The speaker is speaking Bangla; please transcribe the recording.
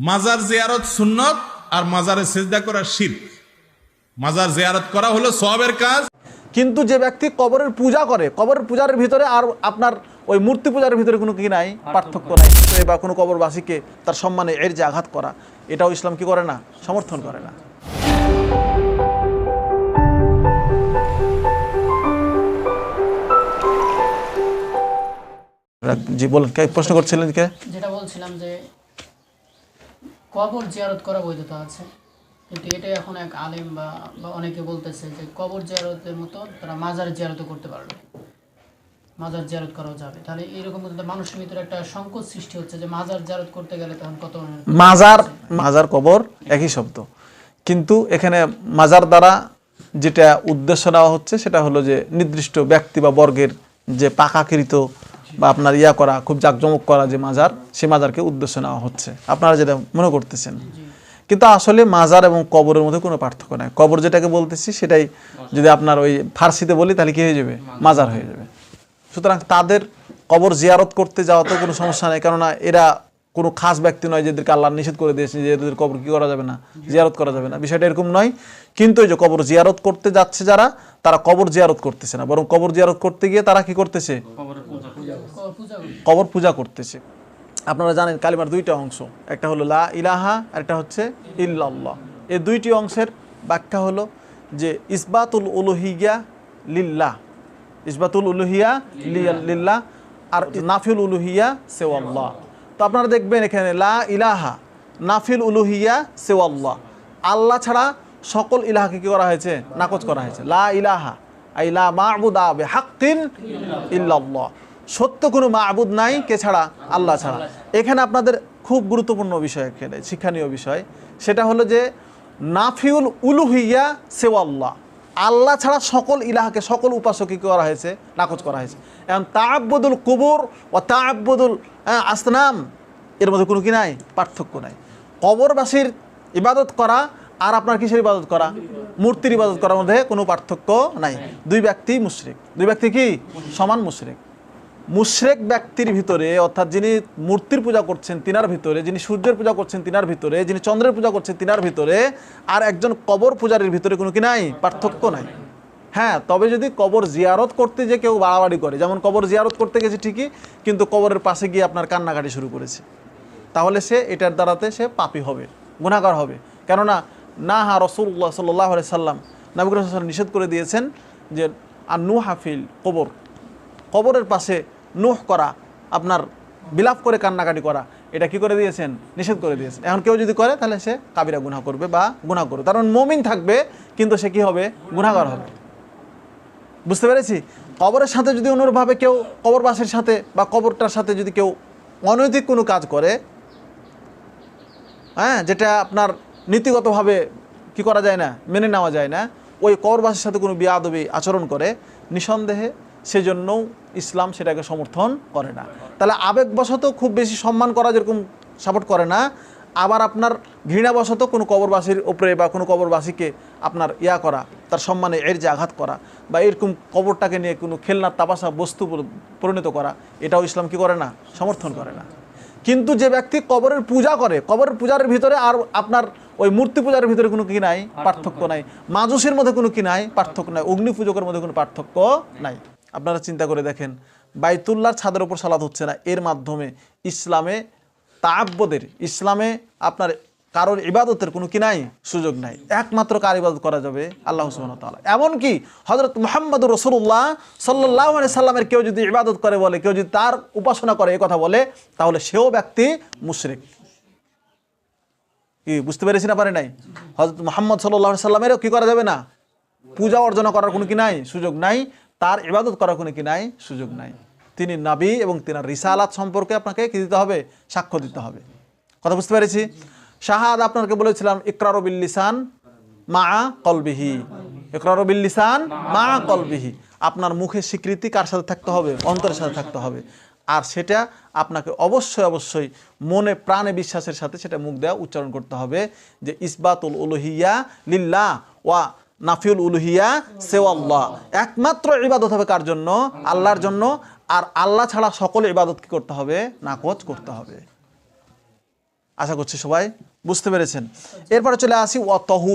মাজার জিয়ারত সুন্নত আর মাজারে সেজদা করা শির মাজার জিয়ারত করা হলো সবের কাজ। কিন্তু যে ব্যক্তি কবরের পূজা করে কবরের পূজার ভিতরে আর আপনার ওই মূর্তি পূজার ভিতরে কোনো কি নাই? পার্থক্য নাই। বা কোনো কবরবাসীকে তার সম্মানে এর যে আঘাত করা এটাও ইসলাম কি করে না? সমর্থন করে না। জি বলেন কে প্রশ্ন করছিলেন কে? যেটা বলছিলাম যে কবর জিয়ারত করা বৈধতা আছে। কিন্তু এটাই এখন এক আলেম বা বা অনেকে বলতেছে যে কবর জিয়ারতের মতো তারা মাজার জিয়ারতও করতে পারবে। মাজার জিয়ারত করাও যাবে। তাহলে কিন্তু মানুষের ভিতরে একটা সংকোচ সৃষ্টি হচ্ছে যে মাজার জিয়ারত করতে গেলে তখন কত মাজার মাজার কবর একই শব্দ। কিন্তু এখানে মাজার দ্বারা যেটা উদ্দেশ্য নেওয়া হচ্ছে সেটা হলো যে নির্দিষ্ট ব্যক্তি বা বর্গের যে পাকাকৃত বা আপনার ইয়া করা খুব জাঁকজমক করা যে মাজার সে মাজারকে উদ্দেশ্য নেওয়া হচ্ছে। আপনারা যেটা মনে করতেছেন। কিন্তু আসলে মাজার এবং কবরের মধ্যে কোনো পার্থক্য নাই। কবর যেটাকে বলতেছি সেটাই যদি আপনার ওই ফার্সিতে বলি তাহলে কী হয়ে যাবে? মাজার। হয়ে যাবে। সুতরাং তাদের কবর জিয়ারত করতে যাওয়া তো কোনো সমস্যা নেই। কেননা এরা কোনো খাস ব্যক্তি নয় যাদেরকে আল্লাহ নিষেধ করে দিয়েছেন যে এদের কবর কী করা যাবে না জিয়ারত করা যাবে না। বিষয়টা এরকম নয়। কিন্তু এই যে কবর জিয়ারত করতে যাচ্ছে যারা তারা কবর জিয়ারত করতেছে না। বরং কবর জিয়ারত করতে গিয়ে তারা কি করতেছে? কবর পূজা করবে। কবর পূজা করতেছে। আপনারা জানেন কালিমার দুইটা অংশ একটা হলো লা ইলাহা আর একটা হচ্ছে ইল্লাল্লাহ। এই দুইটি অংশের ব্যাখ্যা হলো যে ইসবাতুল উলুহিয়া লিল্লাহ ইসবাতুল উলুহিয়া লিল্লাহ আর নাফিল উলুহিয়া সেওয়াল্লাহ। তো আপনারা দেখবেন এখানে লা ইলাহা নাফিল উলুহিয়া সেওয়াল্লাহ। আল্লাহ ছাড়া সকল ইলাহাকে কী করা হয়েছে? নাকচ করা হয়েছে। লা ইলাহা আই লা মা'বুদা বিহাক্কিন ইল্লাল্লাহ। সত্য কোনো মাহবুদ নাই কে ছাড়া? আল্লাহ ছাড়া। এখানে আপনাদের খুব গুরুত্বপূর্ণ বিষয় এখানে শিক্ষণীয় বিষয়। সেটা হলো যে নাফিউল উলুহিয়া সেওয়াল্লাহ। আল্লাহ ছাড়া সকল ইলাহাকে সকল উপাসকে করা হয়েছে নাকচ করা হয়েছে। এখন তাআব্বুদুল কুবুর ও তাআব্বুদুল আহ, আসনাম এর মধ্যে কোনো কি নাই? পার্থক্য নাই। কবরবাসীর ইবাদত করা আর আপনার কিসের ইবাদত করা? মূর্তির ইবাদত করার মধ্যে কোনো পার্থক্য নাই। দুই ব্যক্তি মুশরিক। দুই ব্যক্তি কি? সমান মুশরিক। মুশরেক ব্যক্তির ভিতরে, অর্থাৎ যিনি মূর্তির পূজা করছেন তিনার ভিতরে, যিনি সূর্যের পূজা করছেন তিনার ভিতরে, যিনি চন্দ্রের পূজা করছেন তিনার ভিতরে, আর একজন কবর পূজারীর ভিতরে কোনো কি নাই? পার্থক্য নাই। হ্যাঁ তবে যদি কবর জিয়ারত করতে যে কেউ বাড়াবাড়ি করে, যেমন কবর জিয়ারত করতে গেছে ঠিকই, কিন্তু কবরের পাশে গিয়ে আপনার কান্নাকাটি শুরু করেছে, তাহলে সে এটার দ্বারাতে সে পাপী হবে গুণাগার হবে। কেননা না হা রসুল্লাহ সাল্লাহ সাল্লাম নবিক রসুল নিষেধ করে দিয়েছেন যে আর নু হাফিল কবর, কবরের পাশে নুহ করা, আপনার বিলাপ করে কান্নাকাটি করা, এটা কি করে দিয়েছেন? নিষেধ করে দিয়েছেন। এখন কেউ যদি করে, তাহলে সে কাবিরা গুনাহ করবে বা গুনাহ করবে কারণ মমিন থাকবে, কিন্তু সে কি হবে? গুনাহগার হবে। বুঝতে পেরেছি? কবরের সাথে যদি অনুরূপভাবে কেউ কবরবাসের সাথে বা কবরটার সাথে যদি কেউ অনৈতিক কোনো কাজ করে হ্যাঁ যেটা আপনার নীতিগতভাবে কি করা যায় না, মেনে নেওয়া যায় না, ওই কবরবাসীর সাথে কোনো বিয়াদবি আচরণ করে, নিঃসন্দেহে সেজন্যও ইসলাম সেটাকে সমর্থন করে না। তাহলে আবেগবশত খুব বেশি সম্মান করা যেরকম সাপোর্ট করে না আবার আপনার ঘৃণাবশত কোনো কবরবাসীর ওপরে বা কোনো কবরবাসীকে আপনার ইয়া করা তার সম্মানে এর যে আঘাত করা বা এরকম কবরটাকে নিয়ে কোনো খেলনার তাপাসা বস্তু পরিণত করা এটাও ইসলাম কি করে না? সমর্থন করে না। কিন্তু যে ব্যক্তি কবরের পূজা করে কবরের পূজার ভিতরে আর আপনার ওই মূর্তি পূজার ভিতরে কোনো কি নাই? পার্থক্য নাই। মাজুসের মধ্যে কোনো কি নাই? পার্থক্য নাই। অগ্নি পূজকের মধ্যে কোনো পার্থক্য নাই। আপনারা চিন্তা করে দেখেন, বাইতুল্লাহর ছাদের ওপর সালাদ হচ্ছে না। এর মাধ্যমে ইসলামে তাব্বদের ইসলামে আপনার কারোর ইবাদতের কোনো কি নাই? সুযোগ নাই। একমাত্র কার ইবাদত করা যাবে? আল্লাহ ওয়া এমনকি হজরত মোহাম্মদ রসুল্লাহ সাল্লাহ সাল্লামের কেউ যদি ইবাদত করে বলে, কেউ যদি তার উপাসনা করে এই কথা বলে, তাহলে সেও ব্যক্তি মুশরিক। কি, বুঝতে পেরেছি না পারে নাই? হজরত মোহাম্মদ সাল্লাহ সাল্লামেরও কি করা যাবে না? পূজা অর্চনা করার কোনো কি নাই? সুযোগ নাই। তার ইবাদত করার কোনো কি নাই? সুযোগ নাই। তিনি নাবি এবং তিনার রিসালাত সম্পর্কে আপনাকে কি দিতে হবে? সাক্ষ্য দিতে হবে। কথা বুঝতে পেরেছি? শাহাদ আপনাকে বলেছিলাম ইকরারবিল লিসান মা কলবিহি। ইকরারবিল লিসান মা কলবিহি। আপনার মুখে স্বীকৃতি কার সাথে থাকতে হবে? অন্তরের সাথে থাকতে হবে। আর সেটা আপনাকে অবশ্যই অবশ্যই মনে, প্রাণে বিশ্বাসের সাথে সেটা মুখ দেওয়া উচ্চারণ করতে হবে যে, ইসবাতুল উলহিয়া লিল্লা ওয়া নাফিউল উলুহিয়া সেওয়াল্লাহ একমাত্র ইবাদত হবে কার জন্য? আল্লাহর জন্য। আর আল্লাহ ছাড়া সকল ইবাদত কি করতে হবে? নাকচ করতে হবে। আশা করছি সবাই বুঝতে পেরেছেন। এরপরে চলে আসি অতহুর তহুর।